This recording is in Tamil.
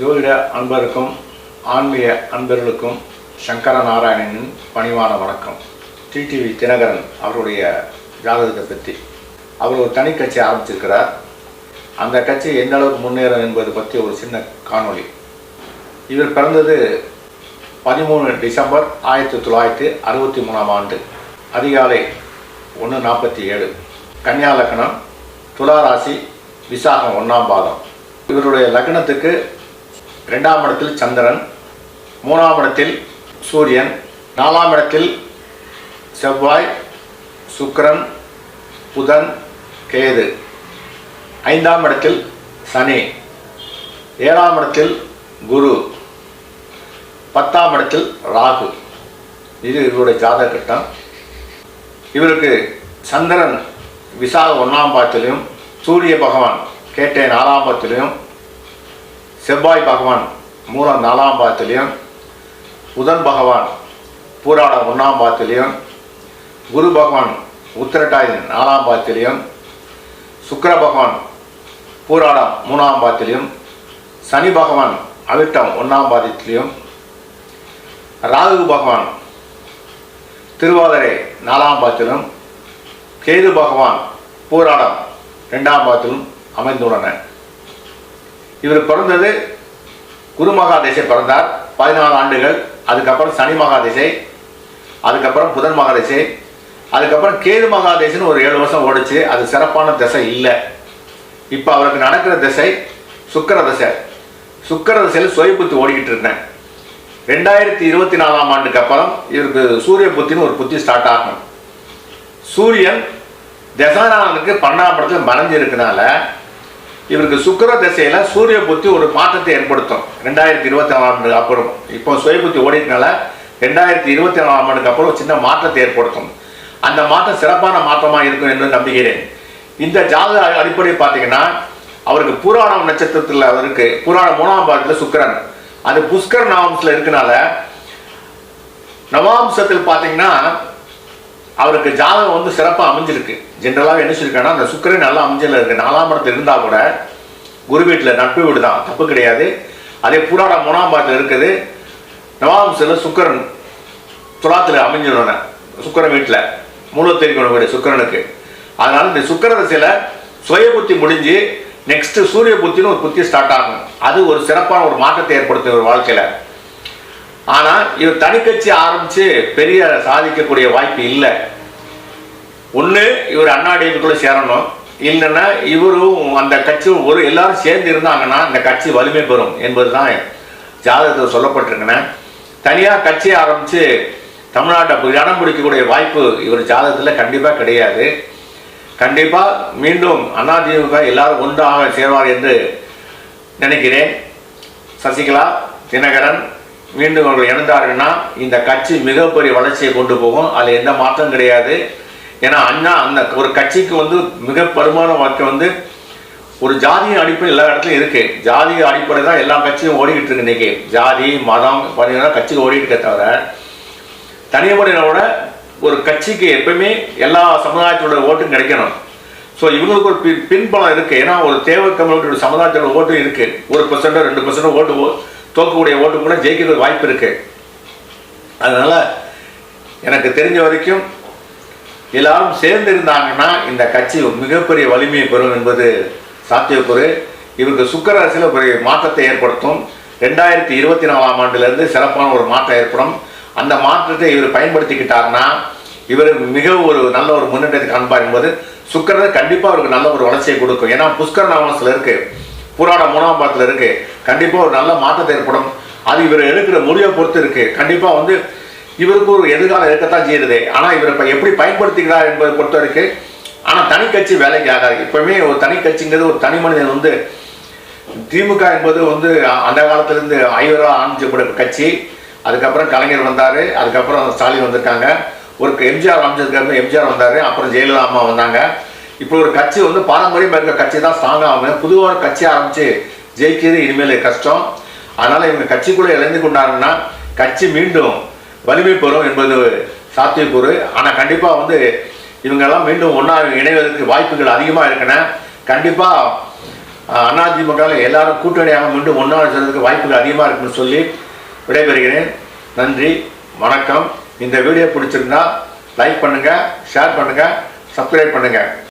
ஜோதிட அன்பருக்கும் ஆன்மீக அன்பர்களுக்கும் சங்கர நாராயணனின் பணிவான வணக்கம். டிடிவி தினகரன் அவருடைய ஜாதகத்தை பற்றி. அவர் ஒரு தனி கட்சி ஆரம்பிச்சிருக்கிறார். அந்த கட்சி எந்த அளவுக்கு முன்னேறும் என்பது பற்றி ஒரு சின்ன காணொளி. இவர் பிறந்தது பதிமூணு டிசம்பர் ஆயிரத்தி தொள்ளாயிரத்தி அறுபத்தி மூணாம் ஆண்டு அதிகாலை ஒன்று நாற்பத்தி ஏழு. கன்னியா லக்னம் துலா ராசி விசாகம் ஒன்றாம் பாதம். இவருடைய லக்னத்துக்கு ரெண்டாம் இடத்தில் சந்திரன் மூணாம் இடத்தில் சூரியன் நாலாம் இடத்தில் செவ்வாய் சுக்கரன் புதன் கேது. ஐந்தாம் இடத்தில் சனி ஏழாம் இடத்தில் குரு பத்தாம் இடத்தில் ராகு. இது இவருடைய ஜாதக கட்டம். இவருக்கு சந்திரன் விசாக ஒன்றாம் பாத்திலையும் சூரிய பகவான் கேட்டை நாலாம் பாத்திலையும் செவ்வாய் பகவான் மூலம் நாலாம் பாதத்திலையும் புதன் பகவான் பூராட ஒன்றாம் பாதத்திலையும் குரு பகவான் உத்திரட்டாதி நாலாம் பாதத்திலையும் சுக்கர பகவான் பூராடம் மூணாம் பாதத்திலையும் சனி பகவான் அவிட்டம் ஒன்றாம் பாதத்திலையும் ராகு பகவான் திருவாதிரை நாலாம் பாதத்திலும் கேது பகவான் பூராடம் ரெண்டாம் பாதத்திலும் அமைந்துள்ளன. இவர் பிறந்தது குரு மகாதேசை பிறந்தார். பதினாலு ஆண்டுகள். அதுக்கப்புறம் சனி மகாதேசை அதுக்கப்புறம் புதன் மகாதேசை அதுக்கப்புறம் கேது மகாதேசன்னு ஒரு ஏழு வருஷம் ஓடிச்சு. அது சிறப்பான திசை இல்லை. இப்போ அவருக்கு நடக்கிற திசை சுக்கர திசை. சுக்கர திசையில் சுய புத்தி ஓடிக்கிட்டு இருந்தேன் ரெண்டாயிரத்தி இருபத்தி நாலாம் ஆண்டுக்கு அப்புறம் இவருக்கு சூரிய புத்தின்னு ஒரு புத்தி ஸ்டார்ட் ஆகும். சூரியன் தசாநாதனுக்கு பன்னெண்டாம் படத்தில் மறைஞ்சு இவருக்கு சுக்கர திசையில சூரிய புத்தி ஒரு மாற்றத்தை ஏற்படுத்தும். ரெண்டாயிரத்தி இருபத்தி நாலாம் ஆண்டுக்கு அப்புறம். இப்போ சுய புத்தி ஓடினால ரெண்டாயிரத்தி இருபத்தி நாலாம் ஆண்டுக்கு அப்புறம் சின்ன மாற்றத்தை ஏற்படுத்தும். அந்த மாற்றம் சிறப்பான மாற்றமாக இருக்கும் என்று நம்புகிறேன். இந்த ஜாதக அடிப்படை பார்த்தீங்கன்னா அவருக்கு புராணம் நட்சத்திரத்தில் அவருக்கு புராணம் மூணாம் பாகத்தில் சுக்கரன். அது புஷ்கர் நவாம்சத்தில் இருக்கனால நவாம்சத்தில் பார்த்தீங்கன்னா அவருக்கு ஜாதகம் வந்து சிறப்பாக அமைஞ்சிருக்கு. ஜென்ரலாக என்ன சொல்லியிருக்காங்கன்னா அந்த சுக்கிரன் நல்லா அமைஞ்சல இருக்கு. நாலாம் இடத்துல இருந்தால் கூட குரு வீட்டில் நட்பு வீடு தான். தப்பு கிடையாது. அதே பூராட மூணாம் பாகத்தில் இருக்குது. நவாம்சில் சுக்கிரன் துலாத்தில் அமைஞ்சிடணும் சுக்கிரன் வீட்டில். மூலத்தெரிக்கணும் வீடு சுக்கிரனுக்கு. அதனால இந்த சுக்கர தசையில் சுய புத்தி முடிஞ்சு நெக்ஸ்ட் சூரிய புத்தின்னு ஒரு புத்தி ஸ்டார்ட் ஆகும். அது ஒரு சிறப்பான ஒரு மாற்றத்தை ஏற்படுத்தும் ஒரு வாழ்க்கையில். ஆனால் இவர் தனிக்கட்சி ஆரம்பித்து பெரிய சாதிக்கக்கூடிய வாய்ப்பு இல்லை. ஒன்று இவர் அண்ணாடிக்குள்ளே சேரணும். இல்லைன்னா இவரும் அந்த கட்சியும் ஒரு எல்லாரும் சேர்ந்து இருந்தாங்கன்னா அந்த கட்சி வலிமை பெறும் என்பது தான் ஜாதகத்தில் சொல்லப்பட்டிருக்குன்னு. தனியாக கட்சி ஆரம்பித்து தமிழ்நாட்டை இடம் பிடிக்கக்கூடிய வாய்ப்பு இவர் ஜாதகத்தில் கண்டிப்பாக கிடையாது. கண்டிப்பாக மீண்டும் அதிமுக எல்லாரும் ஒன்றாக சேர்வார் என்று நினைக்கிறேன். சசிகலா தினகரன் மீண்டும் அவர்கள் இணைந்தார்கள்னா இந்த கட்சி மிகப்பெரிய வளர்ச்சியை கொண்டு போகும். அதில் எந்த மாற்றம் கிடையாது. ஏன்னா அண்ணா அந்த ஒரு கட்சிக்கு வந்து மிக பெருமான வாக்கு வந்து ஒரு ஜாதிய அடிப்படை எல்லா இடத்துலையும் இருக்குது ஜாதிய அடிப்படை தான் எல்லா கட்சியும் ஓடிக்கிட்டு இருக்கு இன்னைக்கு. ஜாதி மதம் பார்த்தீங்கன்னா கட்சிக்கு ஓடிட்டு இருக்க தவிர தனிமுறையினோட ஒரு கட்சிக்கு எப்பவுமே எல்லா சமுதாயத்தோட ஓட்டும் கிடைக்கணும். ஸோ இவங்களுக்கு ஒரு பின் பின்பலம் இருக்குது ஏன்னா ஒரு தேவை கம்யூனிட்டியோட சமுதாயத்தோட ஓட்டும் இருக்குது ஒரு பர்சன்டோ ரெண்டு பர்சன்டோ ஓட்டு தோக்கக்கூடிய ஓட்டு கூட ஜெயிக்கிற வாய்ப்பு இருக்கு. அதனால எனக்கு தெரிஞ்ச வரைக்கும் எல்லாரும் சேர்ந்து இருந்தாங்கன்னா இந்த கட்சி மிகப்பெரிய வலிமையை பெறும் என்பது சாத்தியக்கூறு. இவருக்கு சுக்கர ஒரு மாற்றத்தை ஏற்படுத்தும். ரெண்டாயிரத்தி இருபத்தி நாலாம் ஆண்டுலேருந்து சிறப்பான ஒரு மாற்றம் ஏற்படும். அந்த மாற்றத்தை இவர் பயன்படுத்திக்கிட்டாருன்னா இவர் மிக ஒரு நல்ல ஒரு முன்னேற்றத்தை காண்பார் என்பது சுக்கரர் கண்டிப்பாக அவருக்கு நல்ல ஒரு வளர்ச்சியை கொடுக்கும். ஏன்னா புஷ்கர் நவனத்தில் இருக்குது புராண மூணாம் பாடத்தில் இருக்குது கண்டிப்பாக ஒரு நல்ல மாற்றத்தை ஏற்படும். அது இவர் எடுக்கிற முடிவை பொறுத்து இருக்குது கண்டிப்பாக வந்து இவருக்கு ஒரு எதிர்காலம் இருக்கத்தான் செய்யுது. ஆனால் இவர் இப்போ எப்படி பயன்படுத்திக்கிறார் என்பதை பொறுத்த வரைக்கும் ஆனால் தனி கட்சி வேலைக்கு ஆகாது. எப்பவுமே ஒரு தனி கட்சிங்கிறது ஒரு தனி மனிதன் வந்து திமுக என்பது வந்து அந்த காலத்திலேருந்து ஐவராக ஆரம்பிச்சக்கூடிய கட்சி. அதுக்கப்புறம் கலைஞர் வந்தார். அதுக்கப்புறம் ஸ்டாலின் வந்திருக்காங்க. ஒரு எம்ஜிஆர் அமைச்சதுக்கப்புறம் எம்ஜிஆர் வந்தார். அப்புறம் ஜெயலலிதா அம்மா வந்தாங்க. இப்போ ஒரு கட்சி வந்து பாரம்பரியமாக இருக்க கட்சி தான் ஸ்ட்ராங் ஆகும் புதுவாக கட்சி ஆரம்பித்து ஜெயிக்கிறது இனிமேல் கஷ்டம். அதனால் இவங்க கட்சிக்குள்ளே இழந்து கொண்டாருன்னா கட்சி மீண்டும் வலிமை பெறும் என்பது சாத்தியக்கூறு. ஆனால் கண்டிப்பாக வந்து இவங்கெல்லாம் மீண்டும் ஒன்றா இணைவதற்கு வாய்ப்புகள் அதிகமாக இருக்கன. கண்டிப்பாக அதிமுகவில் எல்லாரும் கூட்டணியாக மீண்டும் ஒன்றாக சேர்றதுக்கு வாய்ப்புகள் அதிகமாக இருக்குன்னு சொல்லி விடைபெறுகிறேன். நன்றி வணக்கம். இந்த வீடியோ பிடிச்சிருந்தா லைக் பண்ணுங்கள் ஷேர் பண்ணுங்கள் சப்ஸ்கிரைப் பண்ணுங்கள்